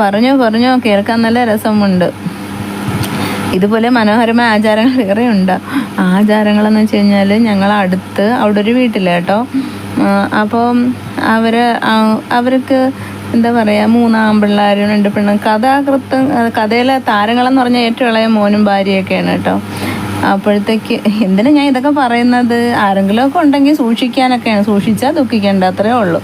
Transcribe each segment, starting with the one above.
പറഞ്ഞോ പറഞ്ഞു കേൾക്കാൻ നല്ല രസമുണ്ട്. ഇതുപോലെ മനോഹരമായ ആചാരങ്ങൾ വേറെ ഉണ്ട് ആചാരങ്ങളെന്ന് വെച്ച് കഴിഞ്ഞാൽ ഞങ്ങൾ അടുത്ത് അവിടെ ഒരു വീട്ടിലെ കേട്ടോ. അപ്പോൾ അപ്പം അവർ അവർക്ക് എന്താ പറയുക മൂന്ന് ആൺപിള്ളേരും രണ്ട് പെണ്ണ് കഥാകൃത്ത് കഥയിലെ താരങ്ങളെന്ന് പറഞ്ഞാൽ ഏറ്റവും ഇളയ മോനും ഭാര്യയൊക്കെയാണ് കേട്ടോ. അപ്പോഴത്തേക്ക് എന്തിനാ ഞാൻ ഇതൊക്കെ പറയുന്നത്? ആരെങ്കിലുമൊക്കെ ഉണ്ടെങ്കിൽ സൂക്ഷിക്കാനൊക്കെയാണ്. സൂക്ഷിച്ചാൽ ദുഃഖിക്കേണ്ട അത്രേ ഉള്ളൂ.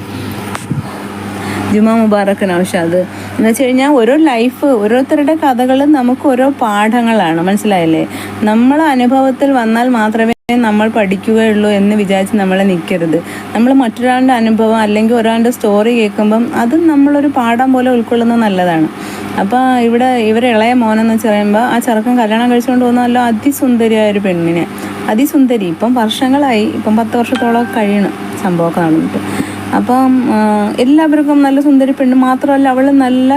ജുമാ മുബാറക്ക് നൗഷാദ് എന്ന് വെച്ച് കഴിഞ്ഞാൽ ഓരോ ലൈഫ് ഓരോരുത്തരുടെ കഥകളും നമുക്ക് ഓരോ പാഠങ്ങളാണ്. മനസ്സിലായല്ലേ? നമ്മൾ അനുഭവത്തിൽ വന്നാൽ മാത്രമേ നമ്മൾ പഠിക്കുകയുള്ളൂ എന്ന് വിചാരിച്ച് നമ്മളെ നിൽക്കരുത് നമ്മൾ മറ്റൊരാളുടെ അനുഭവം അല്ലെങ്കിൽ ഒരാളുടെ സ്റ്റോറി കേൾക്കുമ്പം അത് നമ്മളൊരു പാഠം പോലെ ഉൾക്കൊള്ളുന്നത് നല്ലതാണ്. അപ്പോൾ ഇവിടെ ഇവരെ ഇളയ മോനെന്ന് വെച്ച് പറയുമ്പോൾ ആ ചെറുക്കൻ കല്യാണം കഴിച്ചുകൊണ്ട് പോകുന്നല്ലോ അതിസുന്ദരിയായ ഒരു പെണ്ണിനെ. അതിസുന്ദരി. ഇപ്പം വർഷങ്ങളായി. ഇപ്പം പത്ത് വർഷത്തോളം കഴിയണം സംഭവമൊക്കെ നടന്നിട്ട്. അപ്പം എല്ലാവർക്കും നല്ല സുന്ദരി പെണ്ണ് മാത്രമല്ല അവൾ നല്ല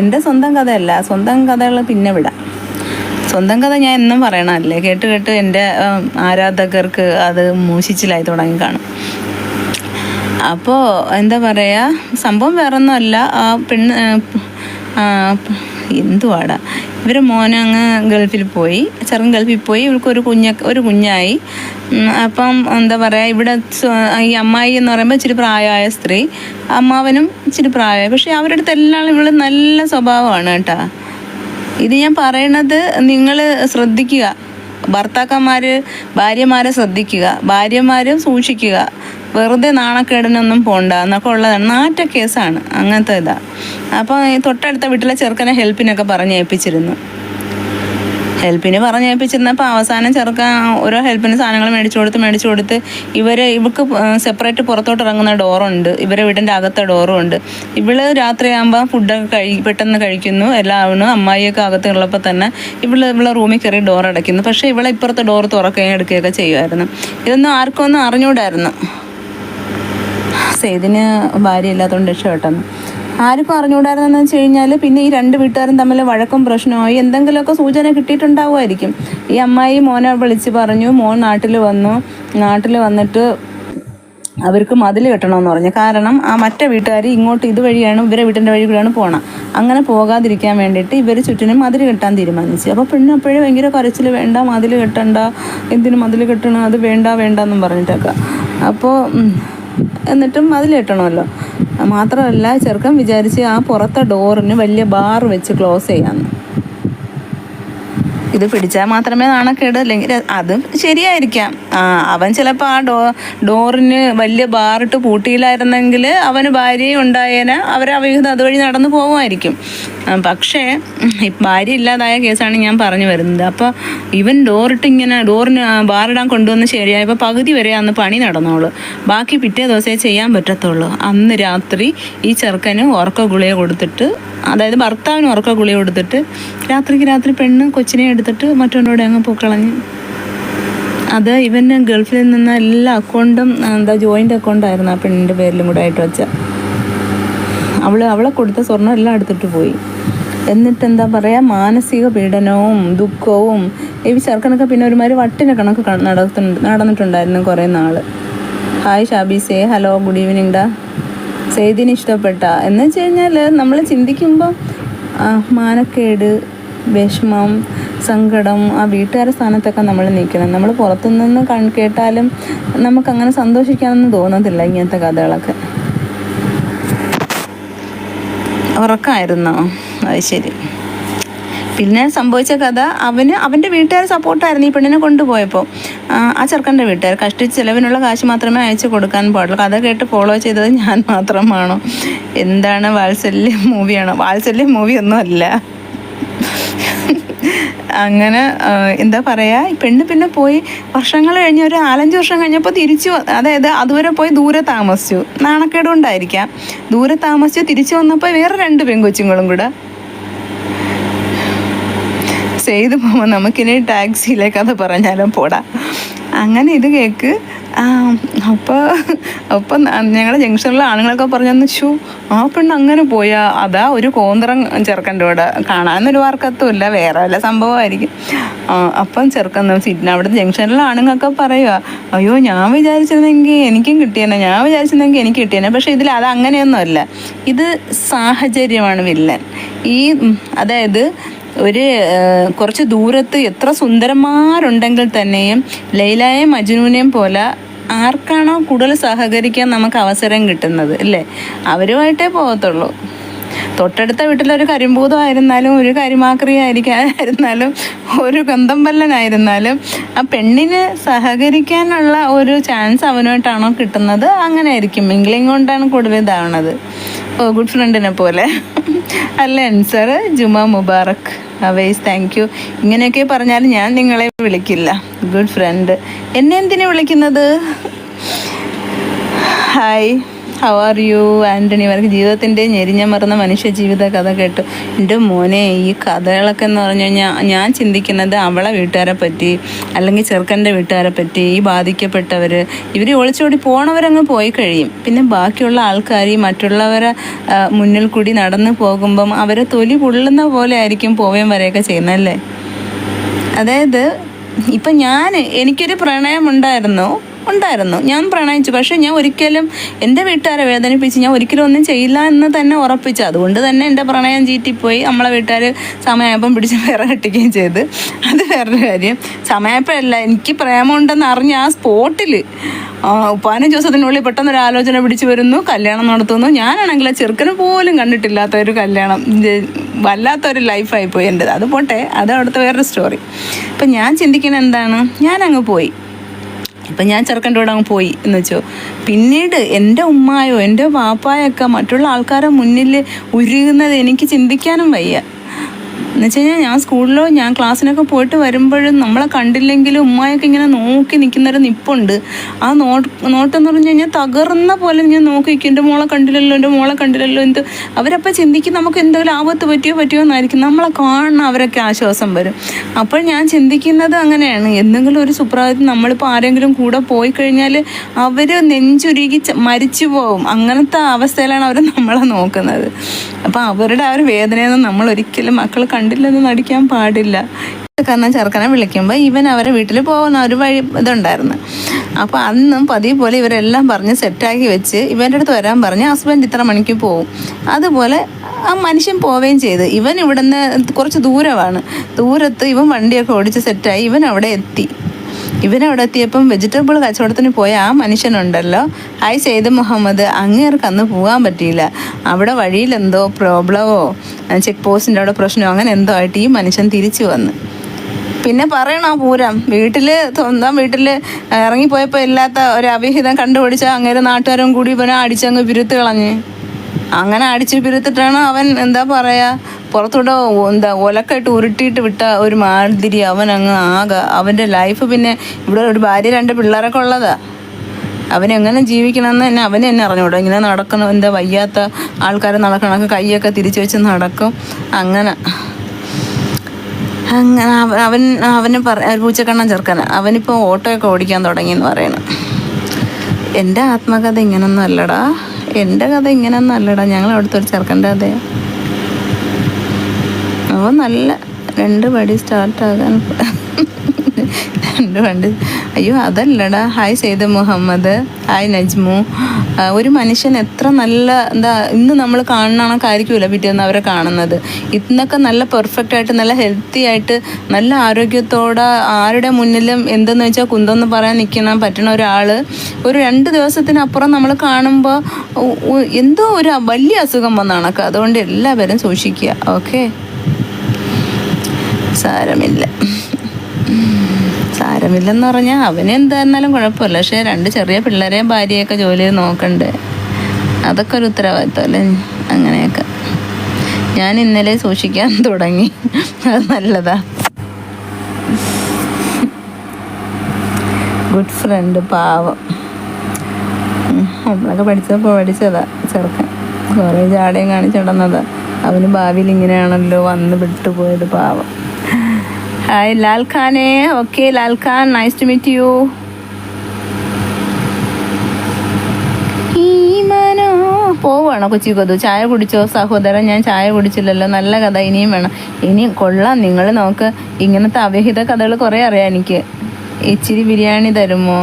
എന്റെ സ്വന്തം കഥയല്ല സ്വന്തം കഥകൾ പിന്നെ വിടാം. സ്വന്തം കഥ ഞാൻ എന്നും പറയണമല്ലേ കേട്ട് കേട്ട് എന്റെ ആരാധകർക്ക് അത് മൂശിച്ചിലായി തുടങ്ങി കാണും. അപ്പോൾ എന്താ പറയുക സംഭവം വേറൊന്നുമല്ല ആ പെണ്ണ് എന്തുവാടാ? ഇവരെ മോനങ്ങ് ഗൾഫിൽ പോയി. ചെറുക്കൻ ഗൾഫിൽ പോയി. ഇവൾക്ക് ഒരു കുഞ്ഞ ഒരു കുഞ്ഞായി. അപ്പം എന്താ പറയുക ഇവിടെ ഈ അമ്മായി എന്ന് പറയുമ്പോൾ ഇച്ചിരി പ്രായമായ സ്ത്രീ. അമ്മാവനും ഇച്ചിരി പ്രായമായി. പക്ഷേ അവരുടെ അടുത്ത് എല്ലാം ഇവൾ നല്ല സ്വഭാവമാണ് കേട്ടോ. ഇത് ഞാൻ പറയണത് നിങ്ങൾ ശ്രദ്ധിക്കുക. ഭർത്താക്കന്മാർ ഭാര്യമാരെ ശ്രദ്ധിക്കുക. ഭാര്യമാരും സൂക്ഷിക്കുക. വെറുതെ നാണക്കേടിനൊന്നും പോണ്ട. എന്നൊക്കെ ഉള്ളതാണ് നാറ്റ കേസാണ്. അങ്ങനത്തെ ഇതാ. അപ്പോൾ ഈ തൊട്ടടുത്ത വീട്ടിലെ ചെറുക്കനെ ഹെൽപ്പിനൊക്കെ പറഞ്ഞേൽപ്പിച്ചിരുന്നു ഹെൽപ്പിന് പറഞ്ഞേൽപ്പിച്ചിരുന്നപ്പോൾ അവസാനം ചെറുക്കൻ ഓരോ ഹെൽപ്പിന് സാധനങ്ങൾ മേടിച്ചു കൊടുത്ത് മേടിച്ചു കൊടുത്ത് ഇവരെ ഇവർക്ക് സെപ്പറേറ്റ് പുറത്തോട്ട് ഇറങ്ങുന്ന ഡോറുണ്ട്. ഇവരെ വീടിന്റെ അകത്തെ ഡോറും ഉണ്ട് ഇവൾ രാത്രിയാകുമ്പോൾ ഫുഡൊക്കെ കഴി പെട്ടെന്ന് കഴിക്കുന്നു. എല്ലാവരും അമ്മായിയൊക്കെ അകത്ത് ഉള്ളപ്പോൾ തന്നെ ഇവൾ ഇവളെ റൂമിൽ കയറി ഡോർ അടയ്ക്കുന്നു പക്ഷേ ഇവളെ ഇപ്പുറത്തെ ഡോർ തുറക്കുകയും എടുക്കുകയൊക്കെ ചെയ്യുമായിരുന്നു. ഇതൊന്നും ആർക്കും ഒന്നും അറിഞ്ഞൂടായിരുന്നു. സെയ്തിന് ഭാര്യ ഇല്ലാത്തതുകൊണ്ട് രക്ഷപ്പെട്ടെന്ന്. ആർക്കും അറിഞ്ഞുകൂടായിരുന്നെന്ന് വെച്ച് കഴിഞ്ഞാൽ പിന്നെ ഈ രണ്ട് വീട്ടുകാരും തമ്മിൽ വഴക്കും പ്രശ്നമായി എന്തെങ്കിലുമൊക്കെ സൂചന കിട്ടിയിട്ടുണ്ടാവുമായിരിക്കും. ഈ അമ്മായി മോനെ വിളിച്ച് പറഞ്ഞു മോൻ നാട്ടിൽ വന്നു. നാട്ടിൽ വന്നിട്ട് അവർക്ക് മതിൽ കെട്ടണമെന്ന് പറഞ്ഞു. കാരണം ആ മറ്റേ വീട്ടുകാർ ഇങ്ങോട്ട് ഇതുവഴിയാണ് ഇവരെ വീട്ടിന്റെ വഴി കൂടെയാണ് പോകണം അങ്ങനെ പോകാതിരിക്കാൻ വേണ്ടിയിട്ട് ഇവർ ചുറ്റിനും മതിൽ കെട്ടാൻ തീരുമാനിച്ചു. അപ്പോൾ പെണ്ണ് അപ്പോഴേ ഭയങ്കര കരച്ചിൽ വേണ്ട മതിൽ കെട്ടണ്ട എന്തിനു മതിൽ കെട്ടണം അത് വേണ്ട വേണ്ട എന്നും പറഞ്ഞിട്ടൊക്കെ അപ്പോൾ എന്നിട്ടും അതിലെട്ടണമല്ലോ മാത്രമല്ല ചെറുക്കൻ വിചാരിച്ച് ആ പുറത്തെ ഡോറിന് വലിയ ബാർ വെച്ച് ക്ലോസ് ചെയ്യാമെന്ന് ഇത് പിടിച്ചാൽ മാത്രമേ നാണക്കേട് അല്ലെങ്കിൽ അത് ശരിയായിരിക്കാം. ആ അവൻ ചിലപ്പോൾ ആ ഡോ ഡോറിന് വലിയ ബാറിട്ട് പൂട്ടിയില്ലായിരുന്നെങ്കിൽ അവന് ഭാര്യയും ഉണ്ടായേനെ അവർ അവിഹിതം അതുവഴി നടന്നു പോകുമായിരിക്കും. പക്ഷേ ഭാര്യ ഇല്ലാതായ കേസാണ് ഞാൻ പറഞ്ഞു വരുന്നത്. അപ്പോൾ ഇവൻ ഡോറിട്ട് ഇങ്ങനെ ഡോറിന് ബാറിടാൻ കൊണ്ടുവന്ന് ശരിയായപ്പോൾ പകുതി വരെ അന്ന് പണി നടന്നോളൂ. ബാക്കി പിറ്റേ ദിവസമേ ചെയ്യാൻ പറ്റത്തുള്ളൂ. അന്ന് രാത്രി ഈ ചെറുക്കന് ഉറക്ക ഗുളിക കൊടുത്തിട്ട് അതായത് ഭർത്താവിന് ഉറക്ക ഗുളിക കൊടുത്തിട്ട് രാത്രിക്ക് രാത്രി പെണ്ണ് കൊച്ചിനെ എടുത്തിട്ട് മറ്റൊന്നോടെ അങ്ങ് പൊക്കളഞ്ഞ്. അത് ഇവന് ഗൾഫിൽ നിന്ന് എല്ലാ അക്കൗണ്ടും എന്താ ജോയിന്റ് അക്കൗണ്ടായിരുന്നു ആ പെണ്ണിന്റെ പേരിലും കൂടെ ആയിട്ട് വെച്ച. അവൾ അവളെ കൊടുത്ത സ്വർണം എല്ലാം എടുത്തിട്ട് പോയി. എന്നിട്ട് എന്താ പറയുക മാനസിക പീഡനവും ദുഃഖവും ഈ ചെറുക്കനൊക്കെ പിന്നെ ഒരുമാതിരി വട്ടിനെ കണക്ക് നടത്തുന്നുണ്ട് നടന്നിട്ടുണ്ടായിരുന്നു കുറേ നാൾ. ഹായ് ഷാബീസേ ഹലോ ഗുഡ് ഈവനിങ് ഡാ. സെയ്ദിന് ഇഷ്ടപ്പെട്ട. എന്ന് വെച്ച് കഴിഞ്ഞാൽ നമ്മൾ ചിന്തിക്കുമ്പോൾ മാനക്കേട് വിഷമം സങ്കടം ആ വീട്ടുകാരുടെ സ്ഥാനത്തൊക്കെ നമ്മൾ നിൽക്കണം. നമ്മൾ പുറത്തുനിന്ന് കൺ കേട്ടാലും നമുക്കങ്ങനെ സന്തോഷിക്കാനൊന്നും തോന്നത്തില്ല ഇങ്ങനത്തെ കഥകളൊക്കെ. ഉറക്കമായിരുന്നോ? അത് ശരി. പിന്നെ സംഭവിച്ച കഥ അവന് അവന്റെ വീട്ടുകാർ സപ്പോർട്ടായിരുന്നു ഈ പെണ്ണിനെ കൊണ്ടുപോയപ്പോൾ. ആ, ചെറുക്കന്റെ വീട്ടുകാർ കഷ്ടിച്ച് ചിലവിനുള്ള കാശ് മാത്രമേ അയച്ചു കൊടുക്കാൻ പാടുള്ളൂ. കഥ കേട്ട് ഫോളോ ചെയ്തത് ഞാൻ മാത്രമാണോ? എന്താണ് വാത്സല്യം മൂവിയാണോ വാത്സല്യം മൂവി ഒന്നും അല്ല അങ്ങനെ എന്താ പറയുക പെണ്ണ് പിന്നെ പോയി വർഷങ്ങൾ കഴിഞ്ഞ് ഒരു നാലഞ്ച് വർഷം കഴിഞ്ഞപ്പോൾ തിരിച്ചു അതായത് അതുവരെ പോയി ദൂരെ താമസിച്ചു. നാണക്കേട് കൊണ്ടായിരിക്കാം. ദൂരെ താമസിച്ചു തിരിച്ചു വന്നപ്പോൾ വേറെ രണ്ട് പെൺകൊച്ചുങ്ങളും കൂടെ ചെയ്തു പോകുമ്പോൾ നമുക്കിനി ടാക്സിയിലെ കഥ പറഞ്ഞാലും പോടാ. അങ്ങനെ ഇത് കേക്ക് അപ്പോൾ അപ്പം ഞങ്ങളുടെ ജംഗ്ഷനിലെ ആണുങ്ങളൊക്കെ പറഞ്ഞെന്ന് ഷൂ ആ പെണ്ണ് അങ്ങനെ പോയാ അതാ ഒരു കോന്തറം ചെറുക്കന്റെ കൂടെ കാണാനൊരു വാർക്കത്തുമില്ല വേറെ വല്ല സംഭവമായിരിക്കും. അപ്പം ചെറുക്കൻ സീറ്റിന് അവിടുത്തെ ജംഗ്ഷനിലെ ആണുങ്ങളൊക്കെ പറയുക അയ്യോ ഞാൻ വിചാരിച്ചിരുന്നെങ്കിൽ എനിക്കും കിട്ടിയേനെ ഞാൻ വിചാരിച്ചിരുന്നെങ്കിൽ എനിക്ക് കിട്ടിയേനെ പക്ഷേ ഇതിൽ അത് അങ്ങനെയൊന്നുമല്ല ഇത് സാഹചര്യമാണ് വില്ലൻ. ഈ അതായത് ഒരു കുറച്ച് ദൂരത്ത് എത്ര സുന്ദരന്മാരുണ്ടെങ്കിൽ തന്നെയും ലൈലായെയും മജ്നുവിനെയും പോലെ ആർക്കാണോ കൂടുതൽ സഹകരിക്കാൻ നമുക്ക് അവസരം കിട്ടുന്നത് അല്ലേ അവരുമായിട്ടേ പോകത്തുള്ളൂ. തൊട്ടടുത്ത വീട്ടിലൊരു കരിമ്പൂതമായിരുന്നാലും ഒരു കരിമാക്രി ആയിരിക്കായിരുന്നാലും ഒരു ഗന്ധമ്പല്ലനായിരുന്നാലും ആ പെണ്ണിന് സഹകരിക്കാനുള്ള ഒരു ചാൻസ് അവനുമായിട്ടാണോ കിട്ടുന്നത്? അങ്ങനെ ആയിരിക്കും മിംഗ്ലിങ് കൊണ്ടാണ് കൂടുതൽ ഇതാവണത്. ഗുഡ് ഫ്രണ്ടിനെ പോലെ. അല്ല അൻസർ ജുമാ മുബാറക്. അവൈസ് താങ്ക് യു ഇങ്ങനെയൊക്കെ പറഞ്ഞാൽ ഞാൻ നിങ്ങളെ വിളിക്കില്ല. ഗുഡ് ഫ്രണ്ട് എന്നെ എന്തിനാണ് വിളിക്കുന്നത്? Hi how are you Antony അവർക്ക് ജീവിതത്തിന്റെ ഞെരിഞ്ഞ മറന്ന മനുഷ്യ ജീവിത കഥ കേട്ടു. എന്റെ മോനെ ഈ കഥകളൊക്കെ എന്ന് പറഞ്ഞു കഴിഞ്ഞാൽ ഞാൻ ചിന്തിക്കുന്നത് അവളെ വീട്ടുകാരെ പറ്റി അല്ലെങ്കിൽ ചെറുക്കന്റെ വീട്ടുകാരെ പറ്റി ഈ ബാധിക്കപ്പെട്ടവർ ഇവർ ഒളിച്ചോടി പോണവരങ്ങ് പോയി കഴിയും. പിന്നെ ബാക്കിയുള്ള ആൾക്കാർ ഈ മറ്റുള്ളവരെ മുന്നിൽ കൂടി നടന്നു പോകുമ്പം അവരെ തൊലി പൊള്ളുന്ന പോലെ ആയിരിക്കും പോവുകയും വരെയൊക്കെ ചെയ്യുന്നതല്ലേ? അതായത് ഇപ്പം ഞാൻ എനിക്കൊരു പ്രണയം ഉണ്ടായിരുന്നു. ഞാൻ പ്രണയിച്ചു. പക്ഷേ ഞാൻ ഒരിക്കലും എന്റെ വീട്ടുകാരെ വേദനിപ്പിച്ച് ഞാൻ ഒരിക്കലും ഒന്നും ചെയ്യില്ല എന്ന് തന്നെ ഉറപ്പിച്ചു. അതുകൊണ്ട് തന്നെ എന്റെ പ്രണയം ചീറ്റിപ്പോയി. നമ്മളെ വീട്ടുകാർ സമയമായപ്പം പിടിച്ച് വേറെ കെട്ടിക്കുകയും ചെയ്ത്. അത് വേറൊരു കാര്യം. സമയപ്പോഴല്ല എനിക്ക് പ്രേമമുണ്ടെന്ന് അറിഞ്ഞ ആ സ്പോട്ടിൽ പതിനഞ്ച് ദിവസത്തിനുള്ളിൽ പെട്ടെന്ന് ഒരു ആലോചന പിടിച്ചു വരുന്നു. കല്യാണം നടത്തുന്നു. ഞാനാണെങ്കിൽ ആ ചെറുക്കനെ പോലും കണ്ടിട്ടില്ലാത്ത ഒരു കല്യാണം. വല്ലാത്തൊരു ലൈഫായി പോയി എന്റെത്. അത് പോട്ടെ. അത് അവിടുത്തെ വേറൊരു സ്റ്റോറി അപ്പം ഞാൻ ചിന്തിക്കുന്നത് എന്താണ്? ഞാൻ അങ്ങ് പോയി. ഇപ്പം ഞാൻ ചെറുക്കന്റെ കൂടെ അങ്ങ് പോയി എന്ന് വെച്ചോ. പിന്നീട് എന്റെ ഉമ്മായോ എന്റെ വാപ്പായൊക്കെ മറ്റുള്ള ആൾക്കാരെ മുന്നിൽ ഉരുകുന്നത് എനിക്ക് ചിന്തിക്കാനും വയ്യ. എന്ന് വെച്ച് കഴിഞ്ഞാൽ ഞാൻ സ്കൂളിലോ ഞാൻ ക്ലാസ്സിനൊക്കെ പോയിട്ട് വരുമ്പോഴും നമ്മളെ കണ്ടില്ലെങ്കിലും ഉമ്മയൊക്കെ ഇങ്ങനെ നോക്കി നിൽക്കുന്നൊരു നിപ്പുണ്ട്. ആ നോട്ട് നോട്ടെന്ന് പറഞ്ഞു കഴിഞ്ഞാൽ തകർന്ന പോലെ ഞാൻ നോക്കി നിൽക്കും. എന്റെ മോളെ കണ്ടില്ലല്ലോ എന്റെ മോളെ കണ്ടില്ലല്ലോ എന്ത് അവരപ്പോൾ ചിന്തിക്കും നമുക്ക് എന്തെങ്കിലും ആപത്ത് പറ്റിയോ പറ്റിയോ എന്നായിരിക്കും. നമ്മളെ കാണണം അവരൊക്കെ ആശ്വാസം വരും. അപ്പോൾ ഞാൻ ചിന്തിക്കുന്നത് അങ്ങനെയാണ്. എന്തെങ്കിലും ഒരു സുപ്രഭാതത്തിൽ നമ്മളിപ്പോൾ ആരെങ്കിലും കൂടെ പോയി കഴിഞ്ഞാൽ അവർ നെഞ്ചുരുകി മരിച്ചു പോകും അങ്ങനത്തെ അവസ്ഥയിലാണ് അവർ നമ്മളെ നോക്കുന്നത്. അപ്പോൾ അവരുടെ ആ ഒരു വേദനയൊന്നും നമ്മൾ ഒരിക്കലും മക്കൾ കണ്ടില്ലെന്ന് നടിക്കാൻ പാടില്ല. കാരണം ചെറുക്കനെ വിളിക്കുമ്പോൾ ഇവൻ അവരെ വീട്ടിൽ പോകുന്ന ഒരു വഴി ഇതുണ്ടായിരുന്നു. അപ്പോൾ അന്നും പതിവ് പോലെ ഇവരെല്ലാം പറഞ്ഞ് സെറ്റാക്കി വെച്ച് ഇവന്റെ അടുത്ത് വരാൻ പറഞ്ഞ് ഹസ്ബൻഡ് ഇത്ര മണിക്ക് പോവും. അതുപോലെ ആ മനുഷ്യൻ പോവുകയും ചെയ്ത്. ഇവൻ ഇവിടുന്ന് കുറച്ച് ദൂരമാണ് ദൂരത്ത് ഇവൻ വണ്ടിയൊക്കെ ഓടിച്ച് സെറ്റായി ഇവൻ അവിടെ എത്തി. ഇവനവിടെ എത്തിയപ്പം വെജിറ്റബിൾ കച്ചവടത്തിന് പോയ ആ മനുഷ്യനുണ്ടല്ലോ. ഹായ് സെയ്ദ് മുഹമ്മദ് അങ്ങേർക്ക് അന്ന് പോകാൻ പറ്റിയില്ല. അവിടെ വഴിയിലെന്തോ പ്രോബ്ലമോ ചെക്ക് പോസ്റ്റിന്റെ അവിടെ പ്രശ്നമോ അങ്ങനെ എന്തോ ആയിട്ട് ഈ മനുഷ്യൻ തിരിച്ചു വന്ന്. പിന്നെ പറയണോ പൂരം. വീട്ടിൽ സ്വന്തം വീട്ടിൽ ഇറങ്ങിപ്പോയപ്പോൾ ഇല്ലാത്ത ഒരു അവിഹിതം കണ്ടുപിടിച്ച അങ്ങേരെ നാട്ടുകാരും കൂടി ഇവനെ അടിച്ചങ്ങ് പിരുത്ത് കളഞ്ഞ്. അങ്ങനെ അടിച്ച് പിരുത്തിട്ടാണ് അവൻ എന്താ പറയാ പുറത്തൂടെ എന്താ ഒലക്കായിട്ട് ഉരുട്ടിയിട്ട് വിട്ട ഒരു മാതിരി അവൻ അങ്ങ് ആകെ അവന്റെ ലൈഫ് പിന്നെ ഇവിടെ ഒരു ഭാര്യ രണ്ട് പിള്ളേരൊക്കെ ഉള്ളതാ. അവനെങ്ങനെ ജീവിക്കണമെന്ന് തന്നെ അവനെ തന്നെ അറിഞ്ഞൂടാ ഇങ്ങനെ നടക്കണം എന്താ വയ്യാത്ത ആൾക്കാർ നടക്കണമൊക്കെ കൈയൊക്കെ തിരിച്ചു വെച്ച് നടക്കും. അങ്ങനെ. അങ്ങനെ അവൻ അവന് പറ പൂച്ചക്കണ്ണൻ ചെറുക്കന. അവനിപ്പോൾ ഓട്ടോയൊക്കെ ഓടിക്കാൻ തുടങ്ങി എന്ന് പറയണം. എന്റെ ആത്മകഥ ഇങ്ങനൊന്നും അല്ലടാ. എന്റെ കഥ ഇങ്ങനൊന്നും അല്ലടാ. ഞങ്ങൾ അവിടുത്തെ ഒരു ചെറുക്കന്റെ കഥയാണ് അവൻ നല്ല രണ്ട് പടി സ്റ്റാർട്ടാകാൻ രണ്ട് വണ്ടി അയ്യോ അതല്ലടാ. ഹായ് സെയ്ദ് മുഹമ്മദ്. ഹായ് നജ്മു. ഒരു മനുഷ്യൻ എത്ര നല്ല എന്താ ഇന്ന് നമ്മൾ കാണണക്കായിരിക്കുമല്ല പിറ്റേന്ന് അവരെ കാണുന്നത്. ഇന്നൊക്കെ നല്ല പെർഫെക്റ്റ് ആയിട്ട് നല്ല ഹെൽത്തി ആയിട്ട് നല്ല ആരോഗ്യത്തോടെ ആരുടെ മുന്നിലും എന്തെന്ന് വെച്ചാൽ കുന്തെന്ന് പറയാൻ നിൽക്കണം പറ്റണ ഒരാൾ ഒരു രണ്ട് ദിവസത്തിനപ്പുറം നമ്മൾ കാണുമ്പോൾ എന്തോ ഒരു വലിയ അസുഖം വന്ന കണക്ക് അതുകൊണ്ട് എല്ലാവരും സൂക്ഷിക്കുക. ഓക്കെ സാരമില്ല. സാരമില്ലെന്ന് പറഞ്ഞാൽ അവന് എന്തായിരുന്നാലും കുഴപ്പമില്ല. പക്ഷെ രണ്ട് ചെറിയ പിള്ളേരെയും ഭാര്യയൊക്കെ ജോലി നോക്കണ്ടേ. അതൊക്കെ ഒരു ഉത്തരവാദിത്വം അല്ലേ അങ്ങനെയൊക്കെ. ഞാൻ ഇന്നലെ സൂക്ഷിക്കാൻ തുടങ്ങി. അത് നല്ലതാ. ഗുഡ് ഫ്രണ്ട് പാവം. നമ്മളൊക്കെ പഠിച്ചപ്പോൾ പഠിച്ചതാ ചെറുക്കൻ. കുറേ ജാടയും കാണിച്ചിടുന്നതാ അവന് ഭാവിയിൽ ഇങ്ങനെയാണല്ലോ വന്ന് വിട്ടുപോയത് പാവം. ഹായ് ലാൽ ഖാനെ okay Lal Khan nice to meet you പോവാണോ കൊച്ചി കൊതു? ചായ കുടിച്ചോ? സഹോദരൻ ഞാൻ ചായ കുടിച്ചില്ലല്ലോ. നല്ല കഥ ഇനിയും വേണം. ഇനി കൊള്ളാം. നിങ്ങൾ നോക്ക് ഇങ്ങനത്തെ അവഹിത കഥകൾ കുറേ അറിയാം എനിക്ക്. ഇച്ചിരി ബിരിയാണി തരുമോ?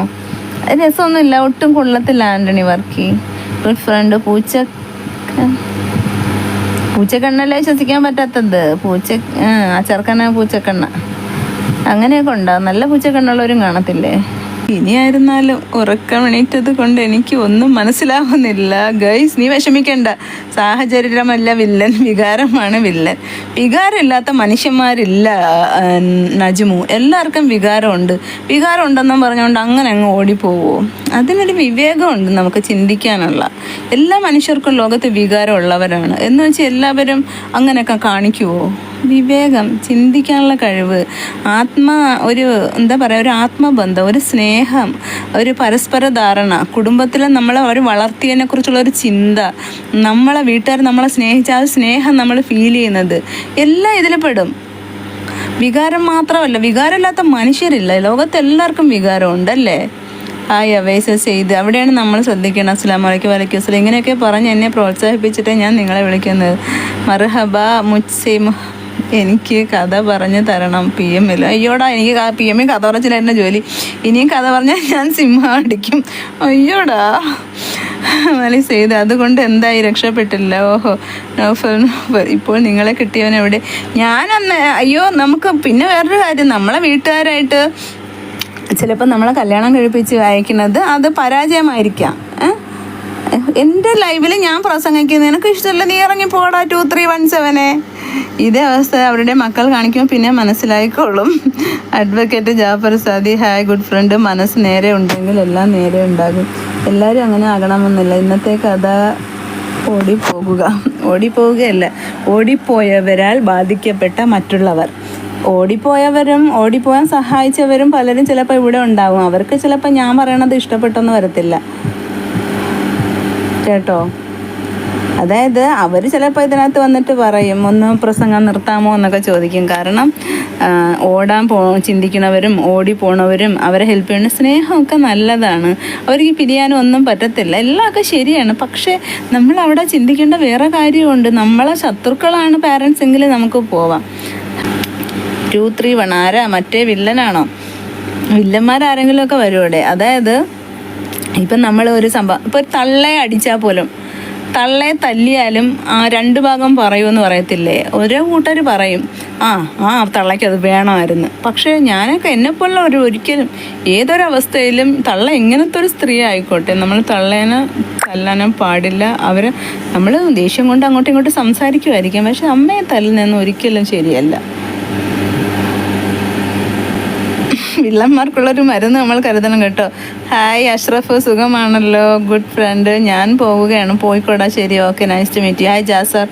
രസമൊന്നുമില്ല. ഒട്ടും കൊള്ളത്തില്ല ആന്റണി വർക്കി. ഗുഡ് ഫ്രണ്ട് പൂച്ച പൂച്ചക്കണ്ണല്ലേ ശ്വസിക്കാൻ പറ്റാത്തത്? പൂച്ച ആ ചെറുക്കണ്ണ പൂച്ചക്കണ്ണ. അങ്ങനെയൊക്കെ ഉണ്ടാവും നല്ല പൂച്ചക്കണ്ണുള്ളവരും കാണത്തില്ലേ? ഇനിയായിരുന്നാലും ഉറക്കം എണീറ്റത് കൊണ്ട് എനിക്ക് ഒന്നും മനസ്സിലാവുന്നില്ല. ഗൈസ് നീ വിഷമിക്കണ്ട. സാഹചര്യമല്ല വില്ലൻ വികാരമാണ് വില്ലൻ. വികാരമില്ലാത്ത മനുഷ്യന്മാരില്ല നജ്മു. എല്ലാവർക്കും വികാരമുണ്ട്. വികാരം ഉണ്ടെന്നും പറഞ്ഞുകൊണ്ട് അങ്ങനെ അങ്ങ് ഓടിപ്പോവോ? അതിനൊരു വിവേകമുണ്ട് നമുക്ക് ചിന്തിക്കാനുള്ള. എല്ലാ മനുഷ്യർക്കും ലോകത്ത് വികാരമുള്ളവരാണ്. എന്ന് വെച്ചാൽ എല്ലാവരും അങ്ങനെയൊക്കെ കാണിക്കുവോ? വിവേകം ചിന്തിക്കാനുള്ള കഴിവ് ആത്മ ഒരു എന്താ പറയുക ഒരു ആത്മബന്ധം ഒരു സ്നേഹം ഒരു പരസ്പര ധാരണ കുടുംബത്തിൽ നമ്മളെ അവർ വളർത്തിയതിനെ കുറിച്ചുള്ള ഒരു ചിന്ത നമ്മളെ വീട്ടുകാർ നമ്മളെ സ്നേഹിച്ച ആ സ്നേഹം നമ്മൾ ഫീൽ ചെയ്യുന്നത് എല്ലാം ഇതിൽ പെടും. വികാരം മാത്രമല്ല വികാരമില്ലാത്ത മനുഷ്യരില്ല ലോകത്ത് എല്ലാവർക്കും വികാരമുണ്ട് അല്ലേ ഹായ് അവേസസ് ചെയ്ത് അവിടെയാണ് നമ്മൾ ശ്രദ്ധിക്കണം അസ്ലാം വലൈക്കും വലൈക്കും അസ്ലാം ഇങ്ങനെയൊക്കെ പറഞ്ഞ് എന്നെ പ്രോത്സാഹിപ്പിച്ചിട്ടേ ഞാൻ നിങ്ങളെ വിളിക്കുന്നത്. മർഹബ മുത്സിം എനിക്ക് കഥ പറഞ്ഞു തരണം പി എമ്മിൽ അയ്യോടാ എനിക്ക് പി എമ്മിൽ കഥ പറച്ചിലായിരുന്നു ജോലി. ഇനിയും കഥ പറഞ്ഞാൽ ഞാൻ സിംഹം അടിക്കും. അയ്യോടാ. മലി ചെയ്ത് അതുകൊണ്ട് എന്തായി? രക്ഷപ്പെട്ടില്ല. ഓഹോ. നോഫൽ ഇപ്പോൾ നിങ്ങളെ കിട്ടിയവൻ എവിടെ? ഞാനന്ന് അയ്യോ നമുക്ക് പിന്നെ വേറൊരു കാര്യം. നമ്മളെ വീട്ടുകാരായിട്ട് ചിലപ്പോൾ നമ്മളെ കല്യാണം കഴിപ്പിച്ച് അയക്കുന്നത് അത് പരാജയമായിരിക്കാം? എന്റെ ലൈവിൽ ഞാൻ പ്രസംഗിക്കുന്നത് എനിക്ക് ഇഷ്ടമല്ല. നീ ഇറങ്ങി പോടാ ടു ത്രീ വൺ സെവനെ ഇതേ അവസ്ഥ അവരുടെ മക്കൾ കാണിക്കുമ്പോൾ പിന്നെ മനസ്സിലായിക്കോളും. Advocate Jafar Sadi hi good friend മനസ്സ് നേരെ ഉണ്ടെങ്കിൽ എല്ലാം നേരെ ഉണ്ടാകും. എല്ലാവരും അങ്ങനെ ആകണമെന്നില്ല. ഇന്നത്തെ കഥ ഓടിപ്പോകുക. ഓടിപ്പോവുകയല്ല ഓടിപ്പോയവരാൽ ബാധിക്കപ്പെട്ട മറ്റുള്ളവർ. ഓടിപ്പോയവരും ഓടിപ്പോകാൻ സഹായിച്ചവരും പലരും ചിലപ്പോൾ ഇവിടെ ഉണ്ടാവും. അവർക്ക് ചിലപ്പോൾ ഞാൻ പറയണത് ഇഷ്ടപ്പെട്ടെന്ന് വരത്തില്ല. കേട്ടോ? അതായത് അവർ ചിലപ്പോൾ ഇതിനകത്ത് വന്നിട്ട് പറയും ഒന്ന് പ്രസംഗം നിർത്താമോ? എന്നൊക്കെ ചോദിക്കും. കാരണം ഓടാൻ പോ ചിന്തിക്കുന്നവരും ഓടി പോണവരും അവരെ ഹെൽപ്പ് ചെയ്യുന്ന സ്നേഹമൊക്കെ നല്ലതാണ്. അവർക്ക് പിരിയാനും ഒന്നും പറ്റത്തില്ല. എല്ലാമൊക്കെ ശരിയാണ്. പക്ഷേ നമ്മൾ അവിടെ ചിന്തിക്കേണ്ട വേറെ കാര്യമുണ്ട്. നമ്മളെ ശത്രുക്കളാണ് പാരൻസ് എങ്കിൽ നമുക്ക് പോവാം. ടു ത്രീ വൺ ആരാ? മറ്റേ വില്ലനാണോ? വില്ലന്മാരാരെങ്കിലുമൊക്കെ ഒക്കെ വരും അതായത് ഇപ്പം നമ്മൾ ഒരു സംഭവം ഇപ്പോൾ ഒരു തള്ളയെ അടിച്ചാൽ പോലും തള്ളയെ തല്ലിയാലും ആ രണ്ട് ഭാഗം പറയുമെന്ന് പറയത്തില്ലേ? ഓരോ കൂട്ടർ പറയും ആ ആ തള്ളയ്ക്ക് അത് വേണമായിരുന്നു. പക്ഷേ ഞാനൊക്കെ എന്നെപ്പോലുള്ള ഒരു ഒരിക്കലും ഏതൊരവസ്ഥയിലും തള്ള എങ്ങനത്തെ ഒരു സ്ത്രീ ആയിക്കോട്ടെ നമ്മൾ തള്ളേനെ തല്ലാനും പാടില്ല. അവർ നമ്മൾ ദേഷ്യം കൊണ്ട് അങ്ങോട്ടും ഇങ്ങോട്ടും സംസാരിക്കുമായിരിക്കും പക്ഷെ അമ്മയെ തല്ലുന്നൊന്നും ഒരിക്കലും ശരിയല്ല. വില്ലന്മാർക്കുള്ളൊരു മരുന്ന് നമ്മൾ കരുതണം കേട്ടോ. ഹായ് അഷ്റഫ് സുഖമാണല്ലോ? ഗുഡ് ഫ്രണ്ട് ഞാൻ പോവുകയാണ്. പോയിക്കോടാ ശരി. Okay nice to meet hi Jasar.